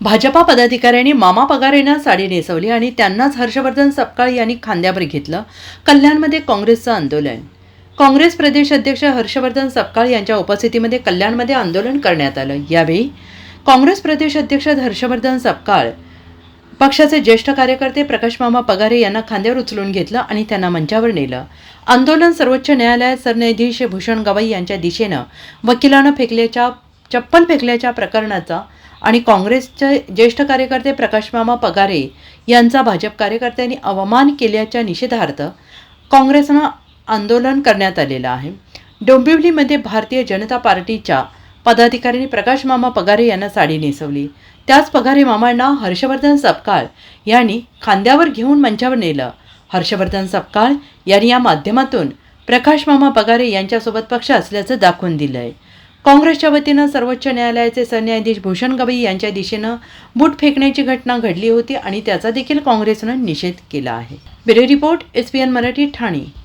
भाजपा पदाधिकाऱ्यांनी मामा पगारेंना साडी नेसवली आणि त्यांनाच हर्षवर्धन सपकाळ यांनी खांद्यावर घेतलं. कल्याणमध्ये काँग्रेसचं आंदोलन. काँग्रेस प्रदेश अध्यक्ष हर्षवर्धन सपकाळ यांच्या उपस्थितीमध्ये कल्याणमध्ये आंदोलन करण्यात आलं. यावेळी काँग्रेस प्रदेश अध्यक्ष हर्षवर्धन सपकाळ पक्षाचे ज्येष्ठ कार्यकर्ते प्रकाश मामा पगारे यांना खांद्यावर उचलून घेतलं आणि त्यांना मंचावर नेलं. आंदोलन सर्वोच्च न्यायालयात सरन्यायाधीश भूषण गवई यांच्या दिशेनं वकिलानं फेकल्याच्या चप्पल फेकल्याच्या प्रकरणाचा आणि काँग्रेसचे ज्येष्ठ कार्यकर्ते प्रकाश मामा पगारे यांचा भाजप कार्यकर्त्यांनी अवमान केल्याच्या निषेधार्थ काँग्रेसनं आंदोलन करण्यात आलेलं आहे. डोंबिवलीमध्ये भारतीय जनता पार्टीच्या पदाधिकाऱ्यांनी प्रकाश मामा पगारे यांना साडी नेसवली. त्याच पगारे मामांना हर्षवर्धन सपकाळ यांनी खांद्यावर घेऊन मंचावर नेलं. हर्षवर्धन सपकाळ यांनी या माध्यमातून प्रकाश मामा पगारे यांच्यासोबत पक्ष असल्याचं दाखवून दिलं आहे काँग्रेसच्या वतीनं सर्वोच्च न्यायालयाचे सरन्यायाधीश भूषण गवई यांच्या दिशेनं बूट फेकण्याची घटना घडली होती आणि त्याचा देखील काँग्रेसनं निषेध केला आहे. Bureau report S P N Marathi Thane.